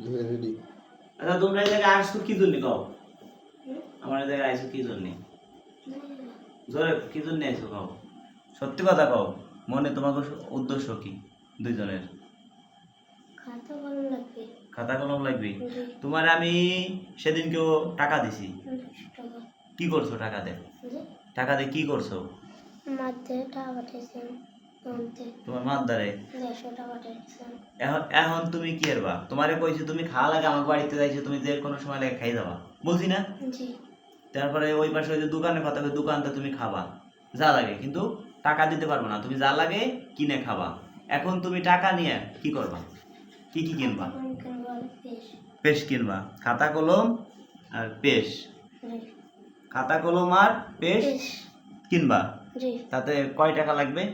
Ready আচ্ছা তোমরা এই জায়গায় আসছো কি জন্য কও? আমার এই জায়গায় আইছো কি জন্য? জোরে কি জন্য আইছো কও? সত্যি কথা কও মনে তোমাকে উদ্দেশ্য কি দুইজনের? খাতা খাতা কলম লাগবে? তোমার আমি সেদিনকেও টাকা দিছি। কি করছ টাকা দে টাকা দিয়ে কি করছ? মাঝে টাকা আনতে তোমার মাদ্দারে দেড়শো এখন এখন তুমি কি করবা? তোমারে কইছি তুমি খাওয়া লাগে আমার বাড়িতে যাইছো তুমি যে কোনো সময় লাগে খাই যাবা। বলছি না? জি। তারপরে ওই পাশে ওই যে দোকানের কথা দোকানটা তুমি খাবা যা লাগে। কিন্তু টাকা দিতে পারবে না তুমি যা লাগে কিনে খাবা। এখন তুমি টাকা নিয়ে কি করবা? কি কি কিনবা? পেশ। কিনবা। খাতা কলম আর পেশ। খাতা কলম আর পেশ। কিনবা। জি। তাতে কয় টাকা লাগবে?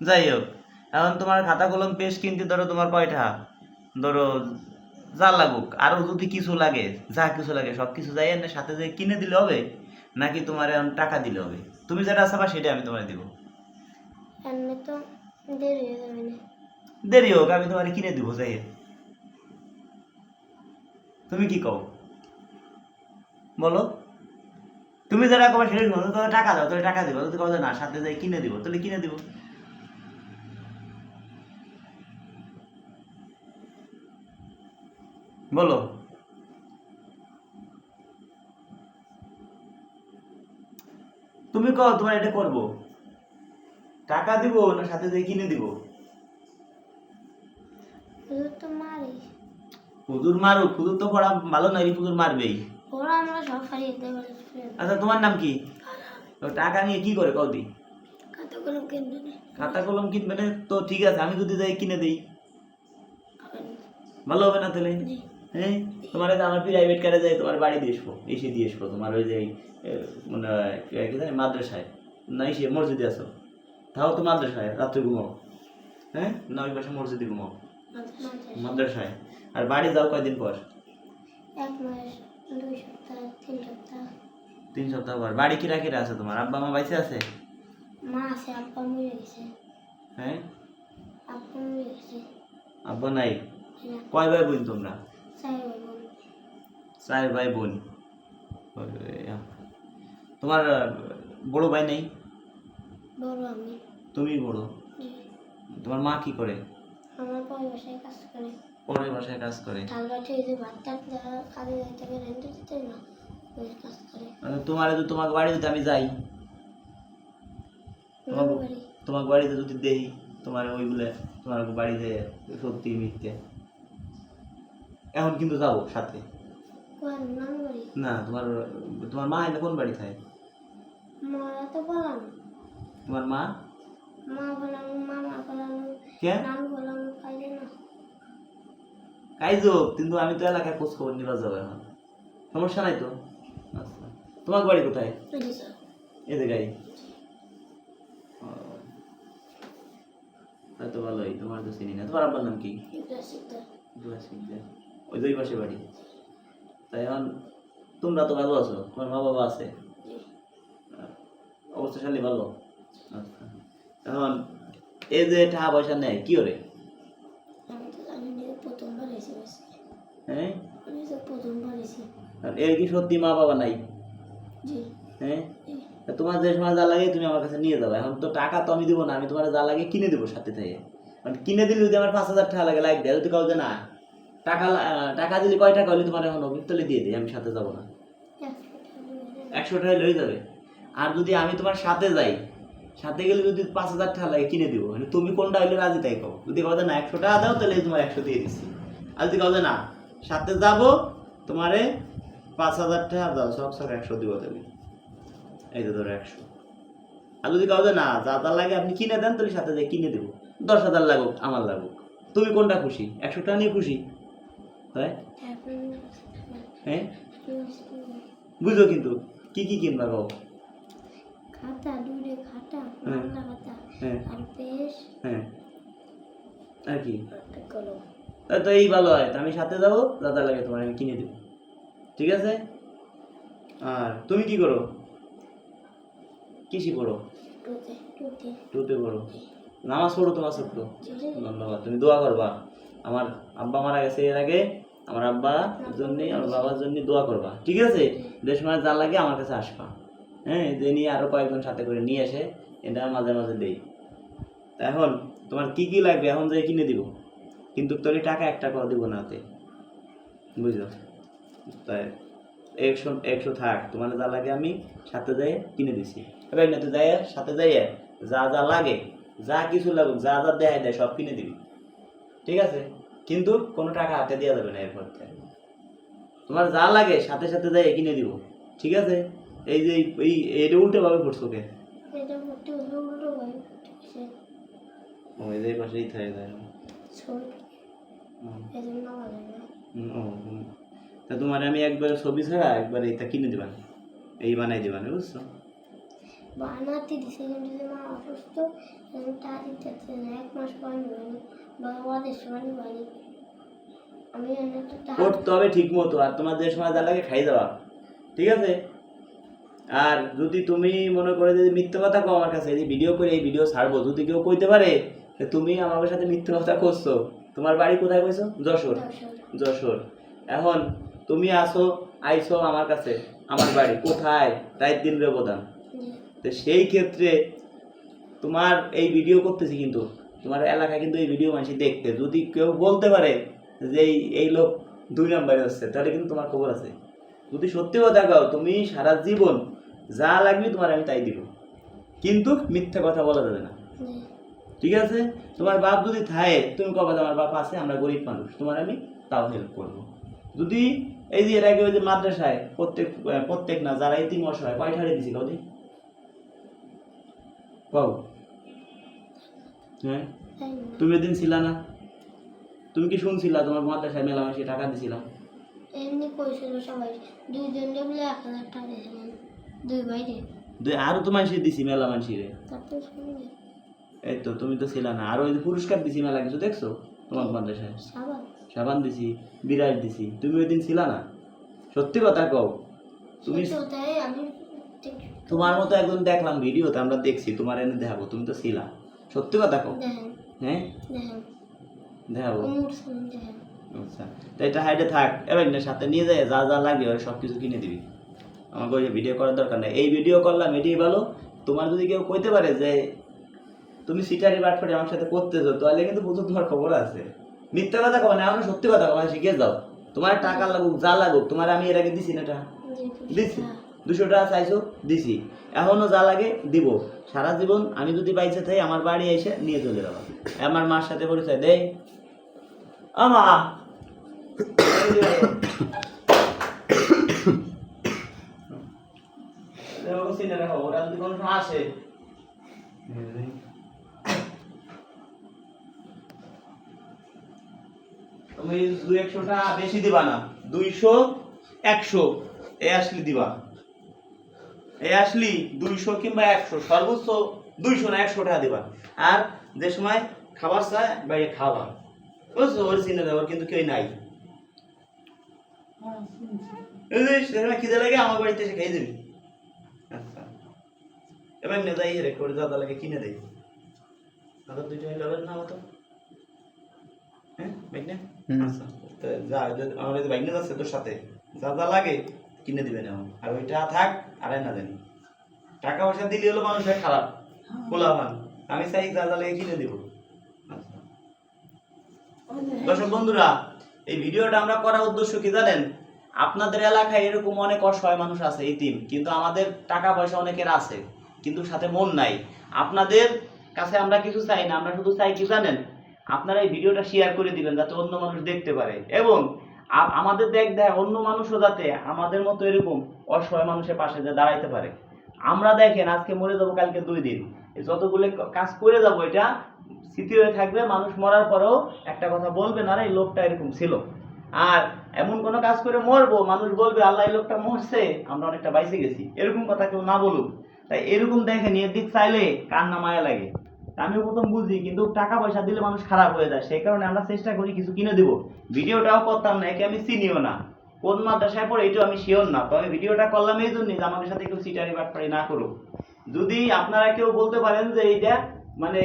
যাই হোক এখন তোমার খাতা কলম পেশ কিনতে ধরো তোমার কয়টা ধরো যা লাগুক আরও যদি কিছু লাগে যা কিছু লাগে সব কিছু যাই না সাথে যে কিনে দিলে হবে নাকি তোমার এখন টাকা দিলে হবে? তুমি যেটা চাবা সেটা আমি তোমার দিব। এমনি তো দেরি হয়ে যাবে না। দেরি হোক আমি তোমার কিনে দিব যাই হোক। তুমি কি কও? বলো। তুমি যেটা কবা সেটা তোমার টাকা দাও তাহলে টাকা দিব যদি কও যে না সাথে যাই কিনে দিব তাহলে কিনে দিব। বলো। তুমি কও তোমার এটা করব। টাকা দিব না সাথে যাই কিনে দিব? হুজুর মারি মারুক হুজুর তো পড়া ভালো নয় হুজুর মারবেই। আচ্ছা তোমার নাম কি? টাকা নিয়ে কি করে কদি খাতা কলম কিনবে না। তো ঠিক আছে আমি যদি যাই কিনে দিই। ভালো হবে না তাহলে? হ্যাঁ? তোমার আমার প্রাইভেট কারে যাই তোমার বাড়ি দিয়ে আসব এসে দিয়ে আসব। তোমার ওই যে মানে কি জানি মাদ্রাসায়। না এসে মসজিদে আসো তাও তো মাদ্রাসায় রাত্রে ঘুমাও। হ্যাঁ? না ওই পাশে মসজিদে ঘুমাও। মাদ্রাসায়। আর বাড়ি যাও কয়দিন পর? এক মাস দুই সপ্তাহ তিন সপ্তাহ। তিন সপ্তাহ পর। বাড়ি কিরা কিরা আছে তোমার? আব্বা মা বাইসে আছে? মা আছে আব্বা মরে গেছে। হ্যাঁ? আব্বা মরে গেছে। আব্বা নাই? কয় ভাই বোন তোমরা? চার ভাই বোন। তোমার বড় ভাই নেই? বড় আমি। তুমি বড়? তোমার মা কি করে? আমার পরিবেশে কাজ করে। পরের বাসায় কাজ করে। ঠাল বাটি এই যে ভাত কাজে যাইতে পারে রেন্টে দিতে না? ওই কাজ করে। মানে তোমার যদি তোমাকে বাড়ি যদি আমি যাই। তোমার বাড়িতে যদি দেই তোমার ওইগুলো তোমার বাড়িতে সত্যি মিথ্যে। এখন কিন্তু যাব সাথে। না তোমার তোমার মা এনে কোন বাড়ি থাকে? তোমার মা? কাইজো কিন্তু আমি তো এলাকায় খোঁজ খবর নিবা যাব এখন। সমস্যা নাই তো? আচ্ছা। তোমার বাড়ি কোথায়? এতে গাড়ি? তো ভালোই তোমার তো চিনি না। তোমার আব্বার নাম কি। ওই দুই পাশে বাড়ি। তাই এখন তোমরা তো ভালো আছো তোমার মা বাবা আছে। অবস্থাশালী ভালো? আচ্ছা। এখন এই যে টাকা পয়সা নেয় কি করে হ্যাঁ? এর কি সত্যি মা বাবা নাই? হ্যাঁ? তোমার যে সময় যা লাগে তুমি আমার কাছে নিয়ে যাবে। এখন তো টাকা তো আমি দেবো না আমি তোমার যা লাগে কিনে দেবো সাথে থেকে। মানে কিনে দিলে যদি আমার পাঁচ হাজার টাকা লাগে লাইক দেয় যদি কাউ যে না টাকা টাকা দিলে কয় টাকা হলে তোমার এখন তাহলে দিয়ে দিই আমি সাথে যাব না। একশো টাকা হয়ে যাবে। আর যদি আমি তোমার সাথে যাই, সাথে গেলে যদি পাঁচ হাজার টাকা লাগে, কিনে দিব। মানে তুমি কোনটা হইলে রাজি তাই কও। যদি কাউ না, একশো টাকা দাও, তাহলে তোমার একশো দিয়ে দিচ্ছি আর যদি কাউ না, সাথে যাব, তোমারে পাঁচ হাজার টাকা দাও, সব সব একশো দিব তুমি এই তো ধরো একশো। আর যদি কাউ না, যা যা লাগে আপনি কিনে দেন, তাহলে সাথে যাই, কিনে দেবো। দশ হাজার লাগুক, আমার লাগুক। তুমি কোনটা খুশি? একশো টাকা নিয়ে খুশি? হয়? হ্যাঁ বুঝো কিন্তু কি কি কিনবা কও খাতা দূরে খাতা বাংলা খাতা হ্যাঁ। আর পেশ হ্যাঁ। আর কি? কলম। তো এই ভালো হয় আমি সাথে যাব দাদা লাগে তোমার আমি কিনে দেবো। ঠিক আছে? আর তুমি কি করো? কিসি পড়ো? টুতে পড়ো। নামাজ পড়ো তোমার ছোট্ট ধন্যবাদ তুমি দোয়া করবা। আমার আব্বা মারা গেছে এর আগে আমার আব্বার জন্য আমার বাবার জন্য দোয়া করবা ঠিক আছে? দেশ সময় যা লাগে আমার কাছে আসবা। হ্যাঁ যে নিয়ে আরও কয়েকজন সাথে করে নিয়ে এসে এটা মাঝে মাঝে দেই। তা এখন তোমার কি কি লাগবে? এখন যে কিনে দিব। কিন্তু তোর টাকা একটা করে দিব না হাতে বুঝলো? তাই একশো একশো থাক তোমার যা লাগে আমি সাথে যাই কিনে দিছি। এবার না তুই যাই সাথে যাই যা যা লাগে যা কিছু লাগুক যা যা দেয় দেয় সব কিনে দিবি। ঠিক আছে? কিন্তু কোনো টাকা হাতে দেওয়া যাবে না এরপর থেকে। তোমার যা লাগে সাথে সাথে যাই কিনে দিব। ঠিক আছে? এই যে এই- এটা উল্টে ভাবে পড়ছো কে? ওই যে পাশেই থাকে। তা তোমার আমি একবার ছবি ছাড়া একবার এটা কিনে দিবান এই বানাই দিবান বুঝছ? বানাতে দিছে কিন্তু যে মা অসুস্থ তা দিতে এক মাস পর নিবানি বাবা ওদের সময় নিবানি আমি করতে হবে ঠিক মতো আর তোমার যে সময় যা লাগে খাই দেওয়া। ঠিক আছে? আর যদি তুমি মনে করে যে মিথ্যে কথা কও আমার কাছে এই ভিডিও করে এই ভিডিও ছাড়বো যদি কেউ কইতে পারে যে তুমি আমার সাথে মিথ্যে কথা করছ তোমার বাড়ি কোথায় কইছো? যশোর। যশোর। এখন তুমি আসো আইছো আমার কাছে আমার বাড়ি। কোথায়? রাত দিন ব্যবধান জি। তো সেই ক্ষেত্রে তোমার এই ভিডিও করতেছি কিন্তু, তোমার এলাকায় কিন্তু এই ভিডিও মানুষ দেখতে। যদি কেউ বলতে পারে যে এই এই লোক দুই নাম্বারে হচ্ছে, তাহলে কিন্তু তোমার খবর আছে। যদি সত্যি কথা কও, তুমি সারা জীবন যা লাগবে তোমার আমি তাই দিব। কিন্তু মিথ্যা কথা বলা যাবে না। ঠিক আছে? তোমার বাপ যদি থাকে, তুমি কবে আমার বাপ আছে, আমরা গরিব মানুষ, তোমার আমি তাও হেল্প করব। যদি এই যে এর আগে ওই যে মাদ্রাসায় প্রত্যেক প্রত্যেক না, যারা ইতিম অসহায় কয়টা হারিয়ে দিছি কাউদি কও হ্যাঁ? তুমি এদিন ছিলা না? তুমি কি শুনছিলা তোমার মাদ্রাসায় মেলামেশি টাকা দিছিলাম? এমনি কইছিল সবাই দুইজন বলে এক হাজার টাকা দিয়েছিলেন দুই বাইরে দুই আরও তো মানুষের দিছি মেলা মানুষের এই তো তুমি তো ছিলা না। আর ওই পুরস্কার দিছি মেলা কিছু দেখছ? তোমার মাদ্রাসায় সাবান? সাবান দিছি বিরাট দিছি। তুমি ওই দিন ছিলা না? সত্যি কথা কও। তুমি আমি তোমার মতো একজন দেখলাম ভিডিওতে আমরা দেখছি তোমার এনে দেখাবো তুমি তো ছিলা। সত্যি কথা দেখেন। হ্যাঁ? দেখাবো? আচ্ছা তো এটা হাইডে থাক এবার সাথে নিয়ে যায় যা যা লাগে ওই সব কিছু কিনে দিবি। আমাকে ওই ভিডিও করার দরকার নেই। এই ভিডিও করলাম এটাই ভালো। তোমার যদি কেউ কইতে পারে যে তুমি সিটারি বাট করে আমার সাথে করতেছো তাহলে কিন্তু প্রচুর তোমার খবর আছে। মিথ্যা কথা কবে না এখন সত্যি কথা কবে শিখে যাও। তোমার টাকা লাগুক যা লাগুক তোমার আমি এর আগে দিছি না এটা? দিছি? হ্যাঁ। দুশো টাকা চাইছো, দিছি। এখনও যা লাগে দিব। সারা জীবন আমি যদি পাইছে তাই আমার বাড়ি এসে নিয়ে চলে যাব। আমার মার সাথে পরিচয় দেই। আমা ওরা আসে। তুমি দুই একশো টাকা বেশি দিবা না, দুইশো, একশো, এ আসলি দিবা। এ আসলি দুইশো কিংবা একশো সর্বোচ্চ দুইশো না একশো টাকা দিবা। আর যে সময় খাবার চায় বাইরে খাওয়া বুঝছ? ওর চিনে দেওয়ার কিন্তু কেউ নাই। এই যে সে সময় খিদে লাগে আমার বাড়িতে এসে খেয়ে দিবি। আচ্ছা। এবার নে যাই রে করে দাদা লাগে কিনে দেয় দাদা দুইটা না মতো হ্যাঁ বাইক না আচ্ছা যা যদি- আমার এই বাইক না যাচ্ছে তোর সাথে যা যা লাগে কিনে দিবেন এখন আর ওইটা থাক আর না জানি। টাকা পয়সা দিলে হলো মানুষের খারাপ আমি চাই যা যা লাগে কিনে দিব। আচ্ছা। দর্শক বন্ধুরা, এই ভিডিওটা আমরা করার উদ্দেশ্য কি জানেন? আপনাদের এলাকায় এরকম অনেক অসহায় মানুষ আছে ইতিম কিন্তু আমাদের টাকা পয়সা অনেকের আছে, কিন্তু সাথে মন নাই। আপনাদের কাছে আমরা কিছু চাই না, আমরা শুধু চাই কি জানেন? আপনারা এই ভিডিওটা শেয়ার করে দিবেন, যাতে অন্য মানুষ দেখতে পারে। এবং আ- আমাদের দেখ দেখ, অন্য মানুষও যাতে আমাদের মতো এরকম অসহায় মানুষের পাশে যে দাঁড়াইতে পারে। আমরা দেখেন, আজকে মরে যাব কালকে দুই দিন। যতগুলো কাজ করে যাব, এটা স্মৃতি হয়ে থাকবে, মানুষ মরার পরেও একটা কথা বলবে না এই লোকটা এরকম ছিল। আর এমন কোনো কাজ করে মরবো, মানুষ বলবে, আল্লাহ, এই লোকটা মরছে, আমরা অনেকটা বাইসে গেছি। এরকম কথা কেউ না বলুক। তাই এরকম দেখেন এর দিক চাইলে কান্না মায়া লাগে? আমিও প্রথম বুঝি, কিন্তু টাকা পয়সা দিলে মানুষ খারাপ হয়ে যায়। সেই কারণে আমরা চেষ্টা করি কিছু কিনে দেবো। ভিডিওটাও করতাম না, একে আমি চিনিও না। কোন মাদ্রাসায় পড়ে এটাও আমি শিওর না তবে ভিডিওটা করলাম এই জন্যই যে আমাদের সাথে কেউ সিটারি বাটপারি না করুক। যদি আপনারা কেউ বলতে পারেন যে এইটা মানে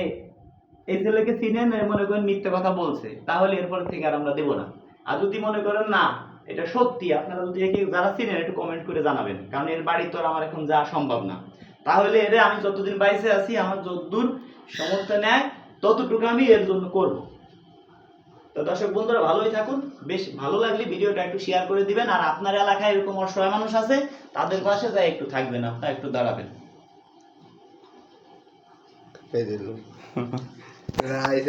এই ছেলেকে চিনেন মনে করেন মিথ্যে কথা বলছে, তাহলে এরপর থেকে আর আমরা দেবো না। আর যদি মনে করেন না, এটা সত্যি, আপনারা যদি যারা চিনেন, একটু কমেন্ট করে জানাবেন। কারণ এর বাড়ি তো আর আমার এখন যাওয়া সম্ভব না। তাহলে এর আমি যতদিন বাইসে আছি, আমার যতদূর সমর্থ নেয়, ততটুকু আমি এর জন্য করব তো দর্শক বন্ধুরা, ভালোই থাকুন বেশ ভালো লাগলে ভিডিওটা একটু শেয়ার করে দিবেন আর আপনার এলাকায় এরকম অসহায় মানুষ আছে, তাদের পাশে যাই একটু থাকবেন, আপনারা একটু দাঁড়াবেন Pedro. Ay.